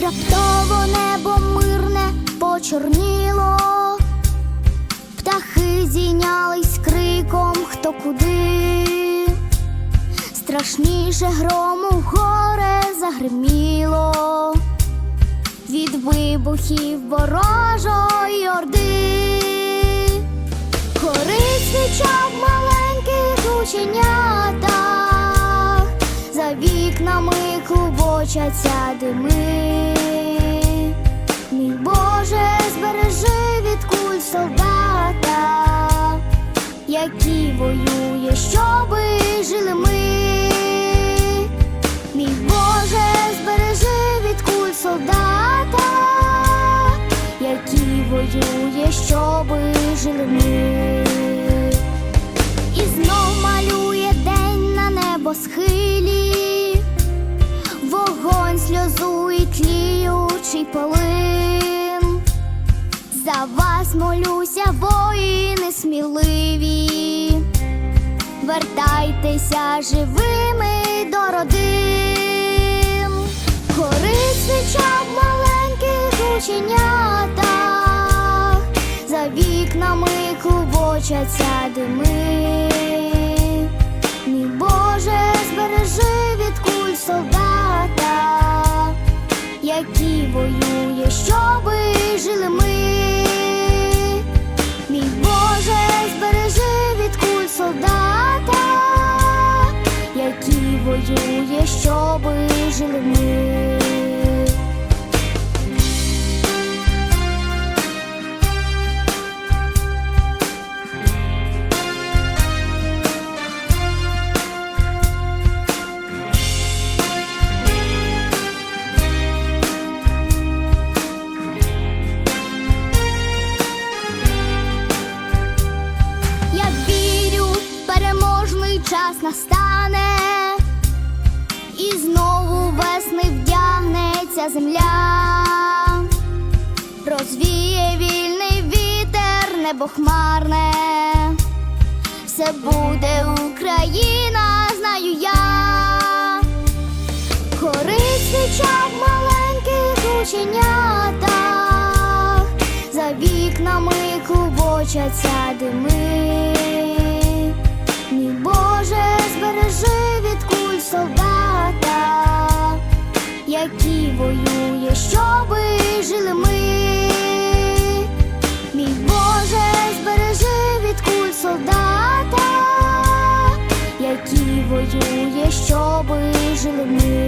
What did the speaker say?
Раптово небо мирне почорніло, птахи зійнялись криком хто куди, страшніше грому горе загриміло, від вибухів ворожо. Клубочаться дими. Мій Боже, збережи від куль солдата, який воює, щоби жили ми. Мій Боже, збережи від куль солдата, який воює, щоби жили ми. Сльозу і тліючий полин. За вас молюся, воїни сміливі, вертайтеся живими до родин, горить в маленьких ученятах, за вікнами клубочаться дими. Воює, щоби жили ми. Мій Боже, збережи від куль солдата, який воює, щоби жили ми. Час настане, і знову весни вдягнеться земля, розвіє вільний вітер, небо хмарне, все буде Україна, знаю я, горить свіча маленьких ученятах, за вікнами клубочаться дими. воює, щоб жили ми, мій Боже, збережи від куль солдата, який воює, щоб жили ми.